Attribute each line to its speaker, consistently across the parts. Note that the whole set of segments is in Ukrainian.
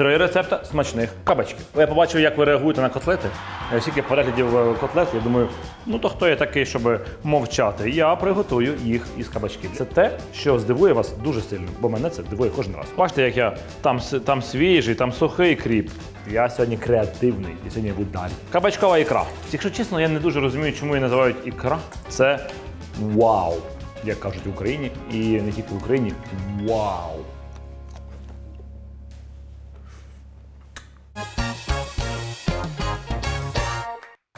Speaker 1: три рецепти смачних кабачків. Я побачив, як ви реагуєте на котлети. Скільки переглядів е, котлет, я думаю, ну то хто я такий, щоб мовчати? Я приготую їх із кабачків. Це те, що здивує вас дуже сильно, бо мене це дивує кожен раз. Бачите, як я там, там свіжий, там сухий кріп. Я сьогодні креативний і сьогодні далі. Кабачкова ікра. Якщо чесно, я не дуже розумію, чому її називають ікра. Це вау, як кажуть в Україні, і не тільки в Україні. Вау.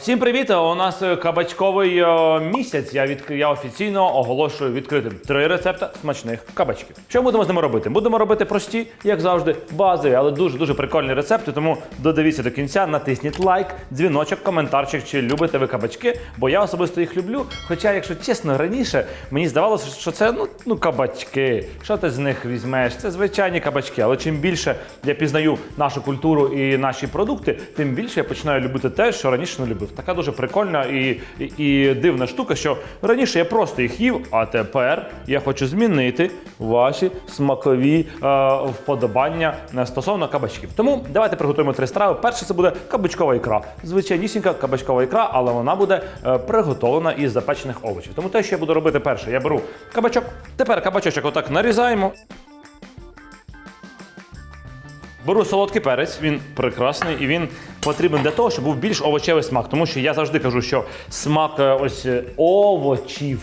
Speaker 1: Всім привіт! У нас е, кабачковий е, місяць. Я від я офіційно оголошую відкритим три рецепти смачних кабачків. Що будемо з ними робити? Будемо робити прості, як завжди, базові, але дуже дуже прикольні рецепти. Тому додивіться до кінця, натисніть лайк, дзвіночок, коментарчик, чи любите ви кабачки, бо я особисто їх люблю. Хоча, якщо чесно, раніше мені здавалося, що це ну, ну кабачки. Що ти з них візьмеш? Це звичайні кабачки. Але чим більше я пізнаю нашу культуру і наші продукти, тим більше я починаю любити те, що раніше не любив. Така дуже прикольна і, і, і дивна штука, що раніше я просто їх їв, а тепер я хочу змінити ваші смакові е, вподобання стосовно кабачків. Тому давайте приготуємо три страви. Перше це буде кабачкова ікра. Звичайнісінька кабачкова ікра, але вона буде е, приготовлена із запечених овочів. Тому те, що я буду робити перше, я беру кабачок. Тепер кабачочок отак нарізаємо. Беру солодкий перець, він прекрасний і він потрібен для того, щоб був більш овочевий смак. Тому що я завжди кажу, що смак е, ось е, овочів.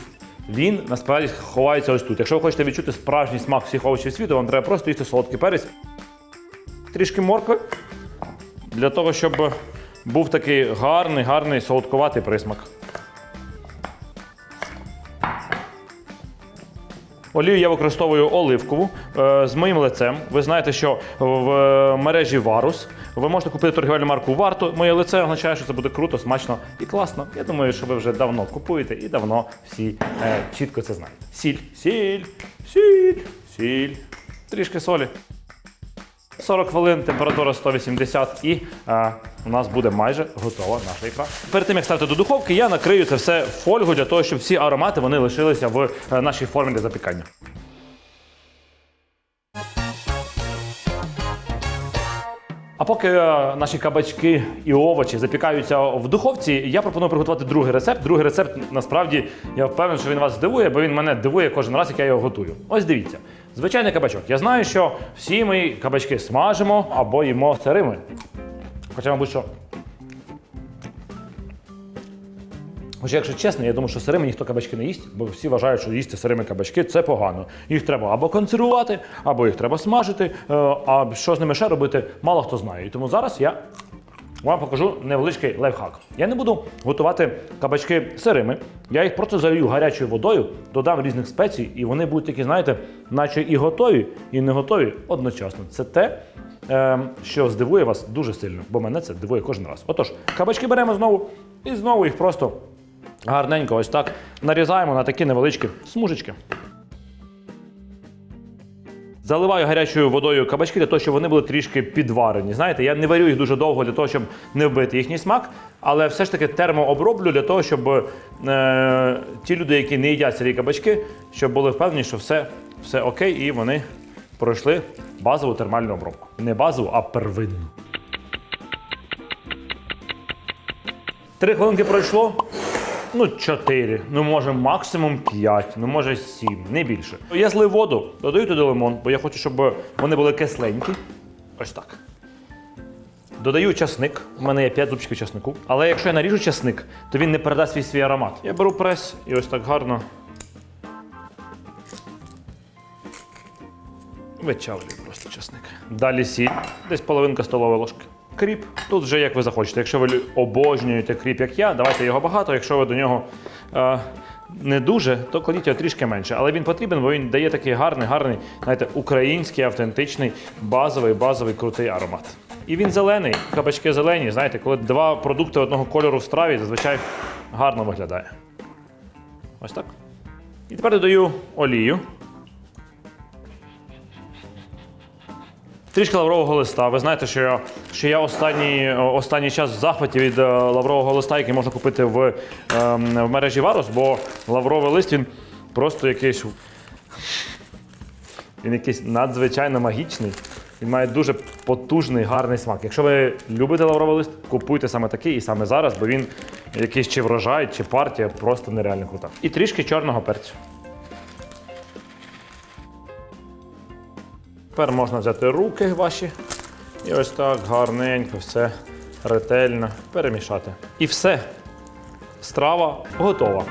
Speaker 1: Він насправді ховається ось тут. Якщо ви хочете відчути справжній смак всіх овочів світу, вам треба просто їсти солодкий перець, трішки моркви, для того, щоб був такий гарний, гарний солодкуватий присмак. Олію я використовую оливкову е, з моїм лицем. Ви знаєте, що в е, мережі Варус ви можете купити торгівельну марку Варто. Моє лице означає, що це буде круто, смачно і класно. Я думаю, що ви вже давно купуєте і давно всі е, чітко це знаєте. Сіль, сіль, сіль, сіль, трішки солі. 40 хвилин, температура 180 і е, у нас буде майже готова наша ікра. Перед тим як ставити до духовки, я накрию це все фольгою для того, щоб всі аромати вони лишилися в е, нашій формі для запікання. А поки е, наші кабачки і овочі запікаються в духовці, я пропоную приготувати другий рецепт. Другий рецепт насправді я впевнений, що він вас здивує, бо він мене дивує кожен раз, як я його готую. Ось дивіться. Звичайний кабачок. Я знаю, що всі ми кабачки смажимо або їмо сирими. Хоча, мабуть, що. Хоча, якщо чесно, я думаю, що сирими ніхто кабачки не їсть, бо всі вважають, що їсти сирими кабачки це погано. Їх треба або консервувати, або їх треба смажити. е, А що з ними ще робити, мало хто знає. І тому зараз я вам покажу невеличкий лайфхак. Я не буду готувати кабачки сирими. Я їх просто залью гарячою водою, додам різних спецій, і вони будуть такі, знаєте, наче і готові, і не готові одночасно. Це те, е, що здивує вас дуже сильно, бо мене це дивує кожен раз. Отож, кабачки беремо знову і знову їх просто гарненько ось так нарізаємо на такі невеличкі смужечки. Заливаю гарячою водою кабачки для того, щоб вони були трішки підварені. Знаєте, я не варю їх дуже довго для того, щоб не вбити їхній смак, але все ж таки термооброблю для того, щоб е, ті люди, які не їдять сирі кабачки, щоб були впевнені, що все, все окей, і вони пройшли базову термальну обробку. Не базову, а первинну. Три хвилинки пройшло. Ну, 4, ну може максимум 5, ну може 7, не більше. Я злив воду, додаю туди лимон, бо я хочу, щоб вони були кисленькі. Ось так. Додаю часник. У мене є 5 зубчиків часнику. Але якщо я наріжу часник, то він не передасть свій свій аромат. Я беру прес і ось так гарно. Вичавлюю просто часник. Далі сіль, десь половинка столової ложки. Кріп. Тут вже як ви захочете. Якщо ви обожнюєте кріп, як я, давайте його багато. Якщо ви до нього е, не дуже, то кладіть його трішки менше. Але він потрібен, бо він дає такий гарний, гарний, знаєте, український, автентичний, базовий, базовий крутий аромат. І він зелений, кабачки зелені. Знаєте, коли два продукти одного кольору в страві, зазвичай гарно виглядає. Ось так. І тепер додаю олію. Трішки лаврового листа. Ви знаєте, що я, що я останній, останній час в захваті від е, лаврового листа, який можна купити в, ем, в мережі Варус, бо лавровий лист він просто якийсь. Він якийсь надзвичайно магічний. Він має дуже потужний, гарний смак. Якщо ви любите лавровий лист, купуйте саме такий і саме зараз, бо він якийсь чи врожай, чи партія просто нереально крута. І трішки чорного перцю. Тепер можна взяти руки ваші і ось так гарненько все ретельно перемішати. І все. Страва готова.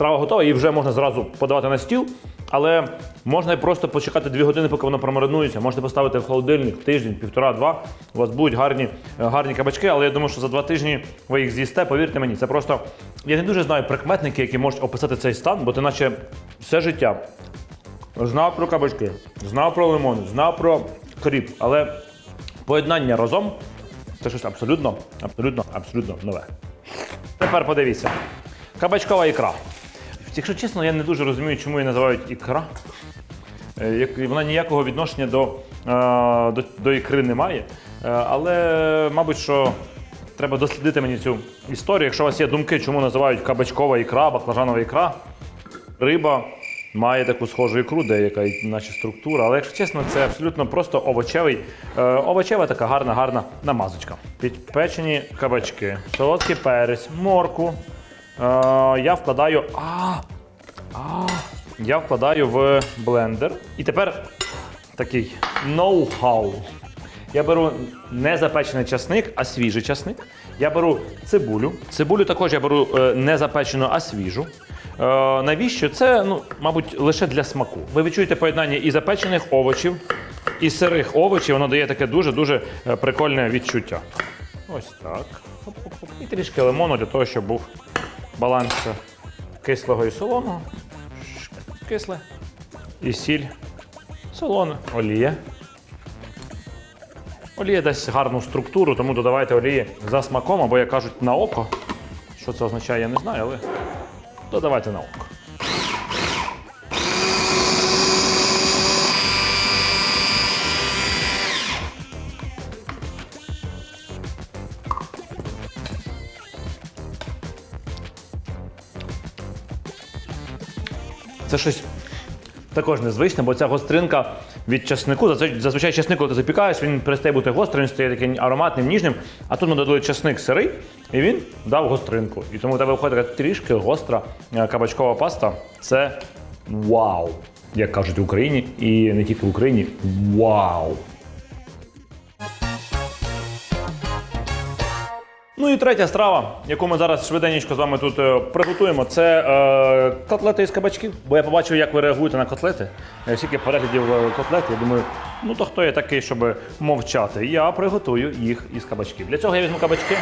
Speaker 1: Страва готова, її вже можна зразу подавати на стіл, але можна просто почекати 2 години, поки воно промаринується. Можете поставити в холодильник тиждень, півтора-два. У вас будуть гарні, гарні кабачки, але я думаю, що за два тижні ви їх з'їсте. Повірте мені, це просто. Я не дуже знаю прикметники, які можуть описати цей стан, бо ти наче все життя знав про кабачки, знав про лимон, знав про кріп, але поєднання разом це щось абсолютно, абсолютно, абсолютно нове. Тепер подивіться. Кабачкова ікра. Якщо чесно, я не дуже розумію, чому її називають ікра. Е, Вона ніякого відношення до, е, до, до ікри не має. Е, Але, мабуть, що треба дослідити мені цю історію. Якщо у вас є думки, чому називають кабачкова ікра, баклажанова ікра, риба має таку схожу ікру, деяка наче структура. Але якщо чесно, це абсолютно просто овочевий, овочева така гарна, гарна намазочка. Підпечені кабачки, солодкий перець, морку. Е, я вкладаю. А, а, я вкладаю в блендер. І тепер такий ноу-хау. Я беру не запечений часник, а свіжий часник. Я беру цибулю. Цибулю також я беру е, не запечену, а свіжу. Е, навіщо? Це, ну, мабуть, лише для смаку. Ви відчуєте поєднання і запечених овочів, і сирих овочів. Воно дає таке дуже-дуже прикольне відчуття. Ось так. І трішки лимону для того, щоб був баланс кислого і солоного. Кисле. І сіль. Солоне. Олія. Олія дасть гарну структуру, тому додавайте олії за смаком, або, як кажуть, на око. Що це означає, я не знаю, але додавайте на око. Це щось також незвичне, бо ця гостринка від часнику. Зазвичай- чеснику, коли ти запікаєш, він перестає бути гострим, стає таким ароматним, ніжним. А тут ми додали часник сирий, і він дав гостринку. І тому в тебе виходить така трішки гостра е, кабачкова паста. Це вау! Як кажуть в Україні, і не тільки в Україні. Вау! Ну і третя страва, яку ми зараз швиденько з вами тут е, приготуємо, це е, котлети із кабачків. Бо я побачив, як ви реагуєте на котлети. Е, Скільки переглядів е, котлет, я думаю, ну то хто я такий, щоб мовчати? Я приготую їх із кабачків. Для цього я візьму кабачки,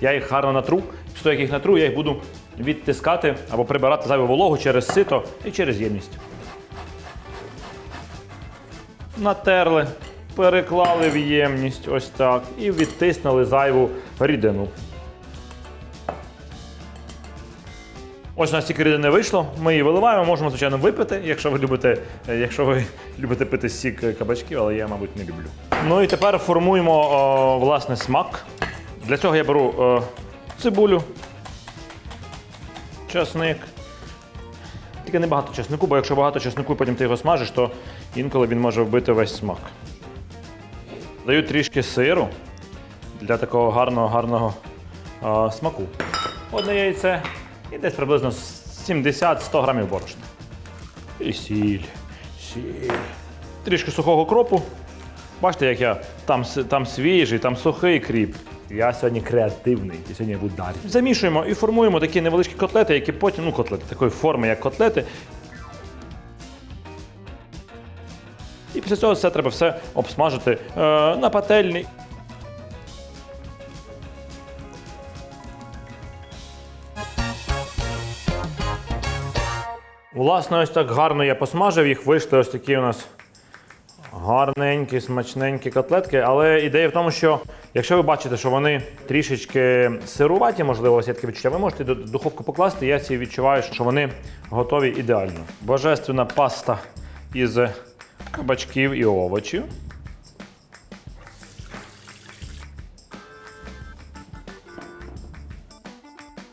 Speaker 1: я їх гарно натру. Після того, як їх натру, я їх буду відтискати або прибирати зайву вологу через сито і через ємність. Натерли, переклали в ємність ось так і відтиснули зайву рідину. Ось у нас тільки рідини вийшло. Ми її виливаємо, можемо, звичайно, випити, якщо ви любите, е, якщо ви любите пити сік кабачків, але я, мабуть, не люблю. Ну і тепер формуємо о, власне смак. Для цього я беру е, цибулю, часник. Тільки не багато чеснику, бо якщо багато чеснику, потім ти його смажиш, то інколи він може вбити весь смак. Даю трішки сиру для такого гарного, гарного а, смаку. Одне яйце і десь приблизно 70-100 грамів борошна. І сіль. Сіль. Трішки сухого кропу. Бачите, як я там, там свіжий, там сухий кріп. Я сьогодні креативний, і сьогодні в ударі. Замішуємо і формуємо такі невеличкі котлети, які потім, ну, котлети, такої форми, як котлети. Після цього це треба все обсмажити е, на пательні. Власне, ось так гарно я посмажив їх. Вийшли ось такі у нас гарненькі, смачненькі котлетки. Але ідея в тому, що якщо ви бачите, що вони трішечки сируваті, можливо, вас є таке відчуття, ви можете до духовку покласти. Я ці відчуваю, що вони готові ідеально. Божественна паста із кабачків і овочів.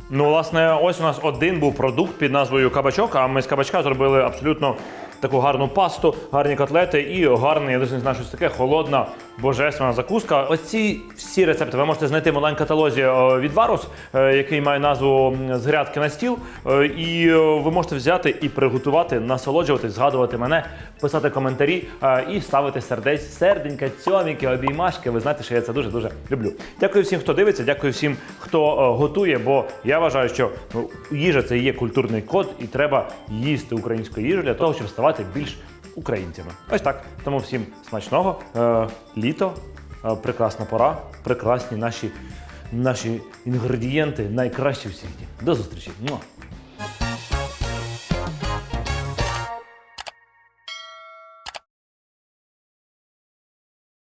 Speaker 1: Ну, власне, ось у нас один був продукт під назвою кабачок, а ми з кабачка зробили абсолютно таку гарну пасту, гарні котлети і гарне, я не знаю, щось таке холодна, божественна закуска. Ось ці всі рецепти ви можете знайти в онлайн-каталозі е, від Варус, е, який має назву з грядки на стіл. Е, І ви можете взяти і приготувати, насолоджуватись, згадувати мене, писати коментарі і ставити сердець, серденька, цьоміки, обіймашки. Ви знаєте, що я це дуже дуже люблю. Дякую всім, хто дивиться, дякую всім, хто готує, бо я вважаю, що ну, їжа це є культурний код, і треба їсти українську їжу для того, щоб ставати більш українцями. Ось так. Тому всім смачного. Е, літо, е, прекрасна пора, прекрасні наші, наші інгредієнти, найкращі в світі. До зустрічі.